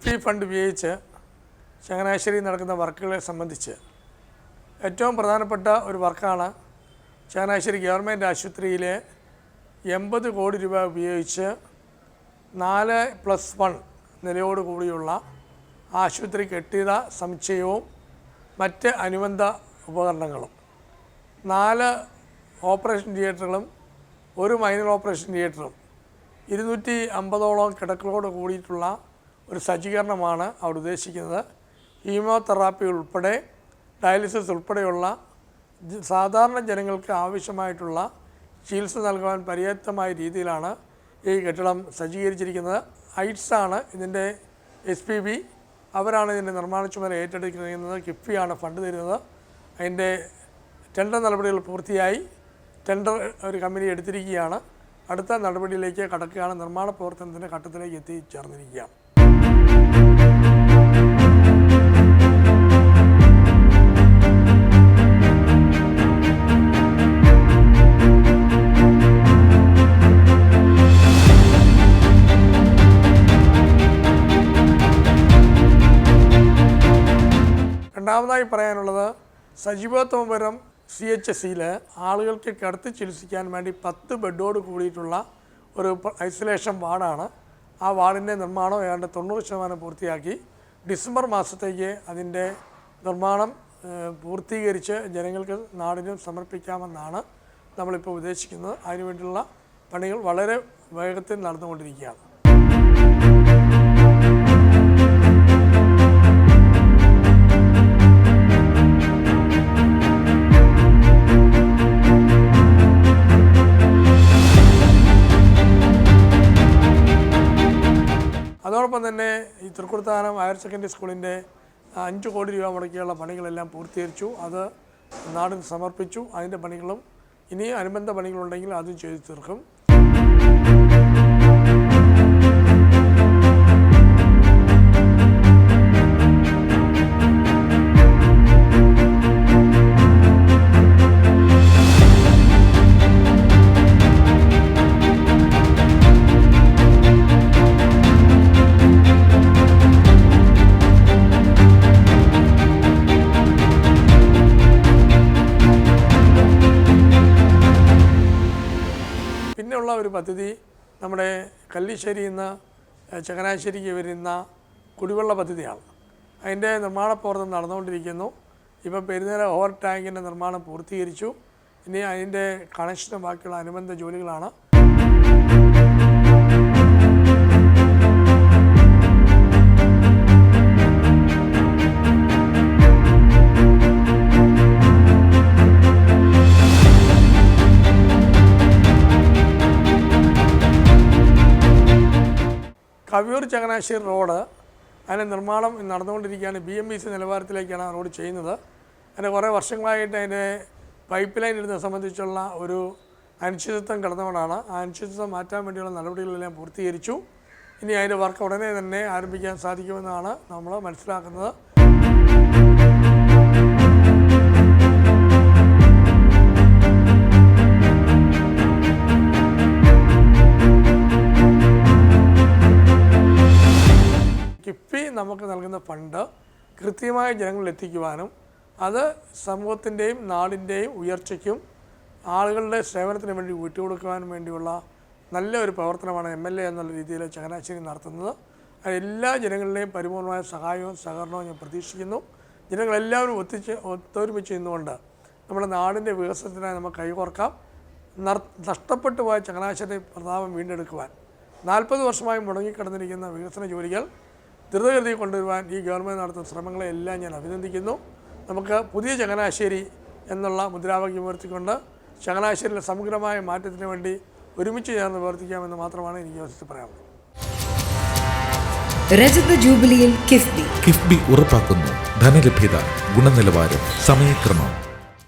KIIFB fund ഉപയോഗിച്ച് ചങ്ങനാശ്ശേരി നടക്കുന്ന വർക്കുകളെ സംബന്ധിച്ച് ഏറ്റവും പ്രധാനപ്പെട്ട ഒരു വർക്കാണ് ചങ്ങനാശ്ശേരി ഗവൺമെന്റ് ആശുപത്രിയിലെ എൺപത് കോടി രൂപ ഉപയോഗിച്ച് നാല് പ്ലസ് വൺ നിലയോട് കൂടിയുള്ള ആശുപത്രി കെട്ടിട സമുച്ചയവും മറ്റ് അനുബന്ധ ഉപകരണങ്ങളും നാല് ഓപ്പറേഷൻ തിയേറ്ററുകളും ഒരു മൈനർ ഓപ്പറേഷൻ തിയേറ്ററും ഇരുന്നൂറ്റി അമ്പതോളം കിടക്കളോട് കൂടിയിട്ടുള്ള ഒരു സജ്ജീകരണമാണ് അവിടെ ഉദ്ദേശിക്കുന്നത്. ഹീമോതെറാപ്പി ഉൾപ്പെടെ ഡയാലിസിസ് ഉൾപ്പെടെയുള്ള സാധാരണ ജനങ്ങൾക്ക് ആവശ്യമായിട്ടുള്ള ചികിത്സ നൽകുവാൻ പര്യാപ്തമായ രീതിയിലാണ് ഈ കെട്ടിടം സജ്ജീകരിച്ചിരിക്കുന്നത്. ഐറ്റ്സ് ആണ് ഇതിന്റെ എസ് പി ബി അവരാണ് ഇതിന്റെ നിർമ്മാണ ചുമതല ഏറ്റെടുക്കുന്നത് കിഫ്ബിയാണ് ഫണ്ട് തരുന്നത്. അതിന്റെ ടെൻഡർ നടപടികൾ പൂർത്തിയായി. ടെൻഡർ ഒരു കമ്പനി എടുത്തിരിക്കുകയാണ്. അടുത്ത നടപടിയിലേക്ക് കടക്കുകയാണ്. നിർമ്മാണ പ്രവർത്തനത്തിന്റെ ഘട്ടത്തിലേക്ക് എത്തിച്ചേർന്നിരിക്കുകയാണ്. രണ്ടാമതായി പറയാനുള്ളത് സജീവോത്തമപുരം സി എച്ച് സിയിൽ ആളുകൾക്ക് കിടത്തി ചികിത്സിക്കാൻ വേണ്ടി പത്ത് ബെഡോട് കൂടിയിട്ടുള്ള ഒരു ഐസൊലേഷൻ വാർഡാണ്. ആ വാർഡിന്റെ നിർമ്മാണം ഏതാണ്ട് തൊണ്ണൂറ് ശതമാനം പൂർത്തിയാക്കി. ഡിസംബർ മാസത്തേക്ക് അതിന്റെ നിർമ്മാണം പൂർത്തീകരിച്ച് ജനങ്ങൾക്ക് നാടിനും സമർപ്പിക്കാമെന്നാണ് നമ്മളിപ്പോൾ ഉദ്ദേശിക്കുന്നത്. അതിനുവേണ്ടിയുള്ള പണികൾ വളരെ വേഗത്തിൽ നടന്നുകൊണ്ടിരിക്കുകയാണ്. അതോടൊപ്പം തന്നെ ഈ തൃക്കുടുത്താനം ഹയർ സെക്കൻഡറി സ്കൂളിന്റെ അഞ്ച് കോടി രൂപ മുടക്കിയുള്ള പണികളെല്ലാം പൂർത്തീകരിച്ചു. അത് നാടിന് സമർപ്പിച്ചു. അതിന്റെ പണികളും ഇനി അനുബന്ധ പണികളുണ്ടെങ്കിൽ അതും ചെയ്തു തീർക്കും. പിന്നെയുള്ള ഒരു പദ്ധതി നമ്മുടെ കല്ലിശ്ശേരിയിൽ നിന്ന് ചങ്ങനാശ്ശേരിക്ക് വരുന്ന കുടിവെള്ള പദ്ധതിയാണ്. അതിന്റെ നിർമ്മാണ പ്രവർത്തനം നടന്നുകൊണ്ടിരിക്കുന്നു. ഇപ്പം പെരുന്നേര ഓവർ ടാങ്കിന്റെ നിർമ്മാണം പൂർത്തീകരിച്ചു. ഇനി അതിന്റെ കണക്ഷനും ബാക്കിയുള്ള അനുബന്ധ ജോലികളാണ് കവിയൂർ ചങ്ങനാശ്ശേരി റോഡ് അതിന്റെ നിർമ്മാണം നടന്നുകൊണ്ടിരിക്കുകയാണ്. ബി എം ബി സി നിലവാരത്തിലേക്കാണ് ആ റോഡ് ചെയ്യുന്നത്. അതിന്റെ കുറേ വർഷങ്ങളായിട്ട് അതിന്റെ പൈപ്പ് ലൈൻ ഇടുന്നത് സംബന്ധിച്ചുള്ള ഒരു അനിശ്ചിതത്വം കിടന്നുകൊണ്ടാണ് ആ അനിശ്ചിതത്വം മാറ്റാൻ വേണ്ടിയുള്ള നടപടികളെല്ലാം പൂർത്തീകരിച്ചു. ഇനി അതിന്റെ വർക്ക് ഉടനെ തന്നെ ആരംഭിക്കാൻ സാധിക്കുമെന്നാണ് നമ്മൾ മനസ്സിലാക്കുന്നത്. നമുക്ക് നൽകുന്ന ഫണ്ട് കൃത്യമായി ജനങ്ങളിൽ എത്തിക്കുവാനും അത് സമൂഹത്തിന്റെയും നാടിന്റെയും ഉയർച്ചയ്ക്കും ആളുകളുടെ സേവനത്തിന് വേണ്ടി വിട്ടുകൊടുക്കുവാനും വേണ്ടിയുള്ള നല്ല ഒരു പ്രവർത്തനമാണ് എം എൽ എ എന്നുള്ള രീതിയിൽ ചങ്ങനാശ്ശേരി നടത്തുന്നത്. അത് എല്ലാ ജനങ്ങളുടെയും പരിപൂർണമായ സഹായവും സഹകരണവും ഞാൻ പ്രതീക്ഷിക്കുന്നു. ജനങ്ങളെല്ലാവരും ഒത്തിച്ച് ഒത്തൊരുമിച്ച് നിന്നുകൊണ്ട് നമ്മുടെ നാടിന്റെ വികസനത്തിനായി നമുക്ക് കൈകോർക്കാം. നഷ്ടപ്പെട്ടു പോയ ചങ്ങനാശ്ശേരി പ്രതാപം വീണ്ടെടുക്കുവാൻ നാൽപ്പത് വർഷമായി മുടങ്ങിക്കിടന്നിരിക്കുന്ന വികസന ജോലികൾ ദ്രുതഗതി കൊണ്ടുവരുവാൻ ഈ ഗവൺമെന്റ് നടത്തുന്ന ശ്രമങ്ങളെല്ലാം ഞാൻ അഭിനന്ദിക്കുന്നു. നമുക്ക് പുതിയ ചങ്ങനാശ്ശേരി എന്നുള്ള മുദ്രാവാക്യം ഉയർത്തിക്കൊണ്ട് ചങ്ങനാശ്ശേരിയിലെ സമഗ്രമായ മാറ്റത്തിന് വേണ്ടി ഒരുമിച്ച് ചേർന്ന് പ്രവർത്തിക്കാമെന്ന് മാത്രമാണ് എനിക്ക് അവസരത്തിൽ പറയാനുള്ളത്. രജത ജൂബിലിയിൽ കിഫ്ബി. കിഫ്ബി ഉറപ്പാക്കുന്നു. ധനലഭ്യത ഗുണനിലവാരം സമയക്രമം.